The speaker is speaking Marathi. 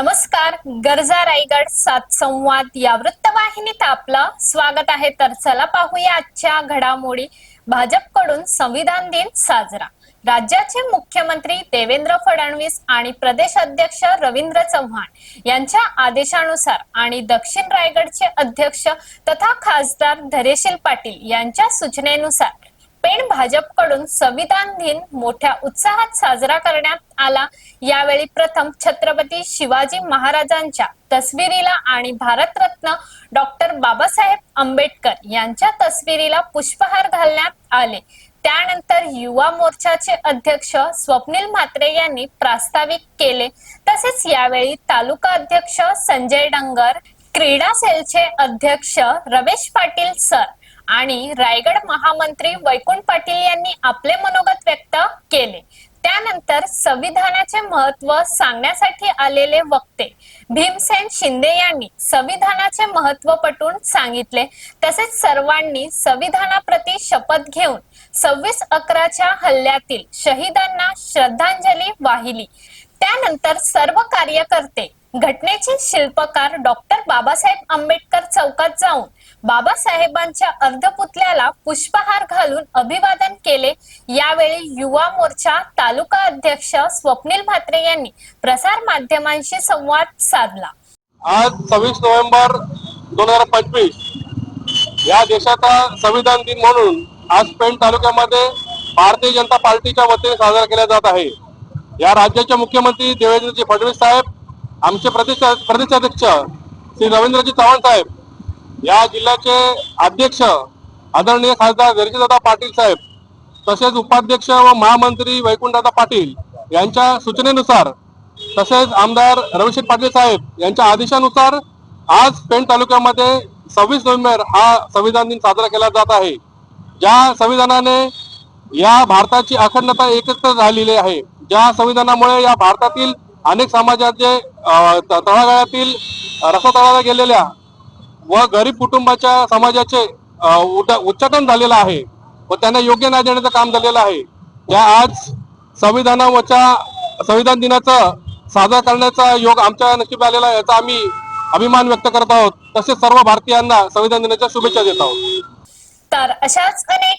नमस्कार गरजा रायगड सात संवाद या वृत्तवाहिनीत आपलं स्वागत आहे. तर चला पाहूया आजच्या घडामोडी. भाजपकडून संविधान दिन साजरा. राज्याचे मुख्यमंत्री देवेंद्र फडणवीस आणि प्रदेश अध्यक्ष रवींद्र चव्हाण यांच्या आदेशानुसार आणि दक्षिण रायगडचे अध्यक्ष तथा खासदार धरेशील पाटील यांच्या सूचनेनुसार पेण भाजपकडून संविधान दिन मोठ्या उत्साहात साजरा करण्यात आला. यावेळी प्रथम छत्रपती शिवाजी महाराजांच्या तस्वीरीला आणि भारतरत्न डॉक्टर बाबासाहेब आंबेडकर यांच्या तस्वीरीला पुष्पहार घालण्यात आले. त्यानंतर युवा मोर्चाचे अध्यक्ष स्वप्नील म्हात्रे यांनी प्रास्ताविक केले. तसेच यावेळी तालुका अध्यक्ष संजय डंगर क्रीडा सेलचे अध्यक्ष रमेश पाटील सर आणि रायगड महामंत्री वैकुंठ पाटील यांनी आपले मनोगत व्यक्त केले. त्यानंतर संविधानाचे महत्त्व सांगण्यासाठी आलेले वक्ते भीमसेन शिंदे यांनी संविधानाचे महत्त्व पटवून सांगितले. तसेच सर्वांनी संविधानाप्रती शपथ घेऊन सव्वीस अकराच्या हल्ल्यातील शहीदांना श्रद्धांजली वाहिली. त्यानंतर सर्व कार्यकर्ते घटनेचे शिल्पकार डॉक्टर बाबासाहेब आंबेडकर चौकात जाऊन बाबासाहेबांच्या अर्धपुतल्याला पुष्पहार घालून अभिवादन केले. यावेळी युवा मोर्चा तालुका अध्यक्ष स्वप्नील म्हात्रे यांनी प्रसार माध्यमांशी संवाद साधला. आज सव्वीस नोव्हेंबर दोन हजार पंचवीस या देशाचा संविधान दिन म्हणून आज पेण तालुक्यामध्ये भारतीय जनता पार्टीच्या वतीने साजरा केला जात आहे. या राज्याचे मुख्यमंत्री देवेंद्रजी फडणवीस साहेब आमचे प्रदेश प्रदेशाध्यक्ष श्री रवींद्रजी चव्हाण साहेब या जिल्ह्याचे अध्यक्ष आदरणीय खासदार धैर्यदादा पाटील साहेब तसेच उपाध्यक्ष व महामंत्री वैकुंठदादा पाटील यांच्या सूचनेनुसार तसेच आमदार रविशेठ पाटील साहेब यांच्या आदेशानुसार आज पेण तालुक्यामध्ये सव्वीस नोव्हेंबर हा संविधान दिन साजरा केला जात आहे. ज्या संविधानाने या भारताची अखंडता एकत्र झालेली आहे ज्या संविधानामुळे या भारतातील अनेक समाजाचे तळागाळातील रसातळाला गेलेल्या व गरीब कुटुंबाच्या समाजाचे उट- उच्चाटन झालेलं आहे व त्यांना योग्य न्याय देण्याचं काम झालेलं आहे. या आज संविधानावरच्या संविधान दिनाचा साजरा करण्याचा योग आमच्या नक्की आलेला आहे याचा आम्ही अभिमान व्यक्त करत आहोत. तसेच सर्व भारतीयांना संविधान दिनाच्या शुभेच्छा देत आहोत. तर अशाच अनेक